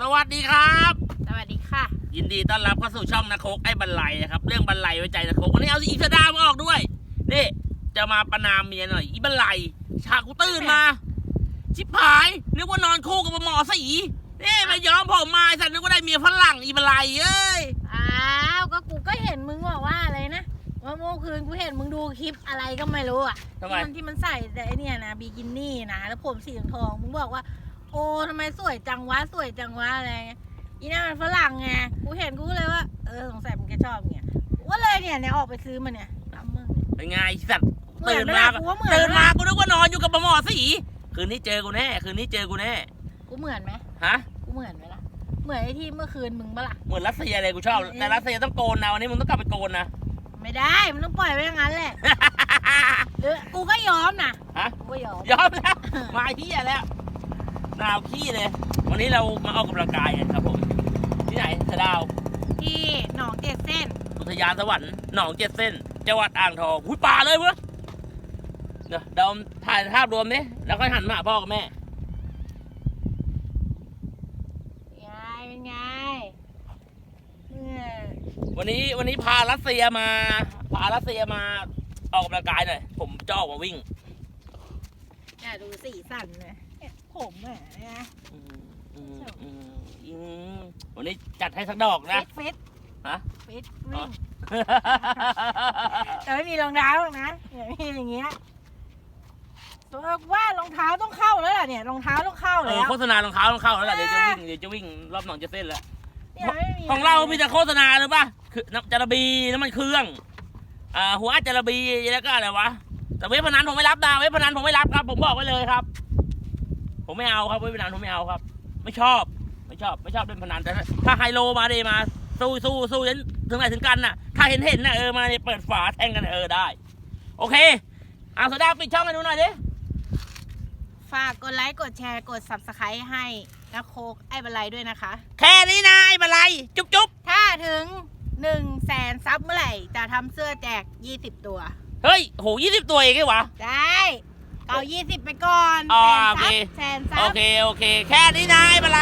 สวัสดีครับ สวัสดีค่ะ ยินดีต้อนรับเข้าสู่ช่องนาโคกไอ้บันไลนะครับ เรื่องบันไลไว้ใจนาโคกวันนี้เอาอีกระดามาออกด้วยนี่จะมาประนามเมียหน่อย อีบันไลฉากกูตื่นมา ชิบหายนึกว่านอนคู่กับหมอสีนี่มาย้อมผมมาไอ้สัตว์นึกว่าได้เมียฝรั่งอีบันไลเอ้ยอ้าวก็กูก็เห็นมึงบอกว่าอะไรนะว่าเมื่อคืนกูเห็นมึงดูคลิปอะไรก็ไม่รู้อะทำไมที่มันที่มันใส่แต่ไอเนี่ยนะบิกินี่นะแล้วผมสีทองมึงบอกว่าโอ้ทำไมสวยจังวะสวยจังวะอะไรเงี้ยอีนั่นมันฝรั่งไงกูเห็นกูก็เลยว่าเออสงสัยมึงจะชอบเนี่ยกูก็เลยเนี่ยเนี่ยออกไปซื้อมาเนี่ยตามมึงเป็นไงไอ้สัตว์เหมือตื่นนไหมมาล่ะกูว่าเหมือนตื่นมาไหมล่ะกูนึกว่านอนอยู่กับหมอสีคืนนี้เจอกูแน่คืนนี้เจอกูแน่กูเหมือนไหมฮะกูเหมือนไหมล่ะเหมือนไอ้ที่เมื่อคืนมึงปะล่ะ เหมือนรัสเซียเลยกูชอบแต่รัสเซียต้องโกนนะวันนี้มึงต้องกลับไปโกนนะ ไม่ได้ มันต้องปล่อยไว้อย่างนั้นแหละเออกูก็ยอมนะฮะ กูก็ยอม ยอมแล้วมาเฮียแล้ว หนาวขี้เลย วันนี้เรามาออกกำลังกายกันครับผมที่ไหนสะดาวที่หนองเจ็ดเส้น อุทยานสวรรค์หนองเจ็ดเส้นจังหวัดอ่างทองหุ้ยป่าเลยเว้ยเดี๋ยวเราถ่ายภาพรวมนี้แล้วก็หันมาหาพ่อกับแม่ไงเป็นไงเนี่ยวันนี้วันนี้พารัสเซียมา พารัสเซียมาออกกำลังกายหน่อยผมจะออกมาวิ่งเนี่ยดูสีสันนะเนี่ย ผมอะนะอืมอืมอืมอืมวันนี้จัดให้สักดอกนะ ฟิตฟิตฮะ ฟิตอ๋วิ่องแต่ไม่มีรองเท้าหรอกนะเนี่ยมีอย่างเงี้ยตัวว่ารองเท้าต้องเข้าแล้วล่ะเนี่ยรองเท้าต้องเข้าเอแล้อวโฆษณารองเท้ารองเข้าแล้วแหละเดี๋ยวจะวิ่งเดี๋ยวจะวิ่งรอบหนองเจ็ดเส้นแล้ว เนี่ยไม่มีของเรามีแต่โฆษณาหรือปะคือน้ำจาระบีน้ำมันเครื่องอ่าหัวจาระบีแล้วก็อะไรวะแต่เว็บพนันผมไม่รับนะเว็บพนันผมไม่รับครับ ผมบอกไว้เลยครับ ผมไม่เอาครับเว็บพนันผมไม่เอาครับ ไม่ชอบไม่ชอบไม่ชอบเล่นพนันแต่ถ้าถ้าไฮโลมาดีมาสู้สู้สู้ยันถึงไหนถึงกันน่ะ ถ้าเห็นเห็นน่ะเออมาเนี่ยเปิดฝาแทงกันเออได้ โอเคเอาโซดาปิดช่องให้ดูหน่อยดิฝากกดไลค์กดแชร์กด subscribe ให้นะโคกไอ้บันไลด้วยนะคะ แค่นี้นะไอ้บันไลจุ๊บจุ๊บถ้าถึง1นึ่งแสนซับเมื่อไหร่ จะทำเสื้อแจก 20 ตัว เฮ้ยโหยี่สิบตัวเองไงวะ ได้ เอา20ไปก่อนอ๋อแสนซัโอเคบแสนซัโอบเค โอเค แค่นี้นะไอ้บันไล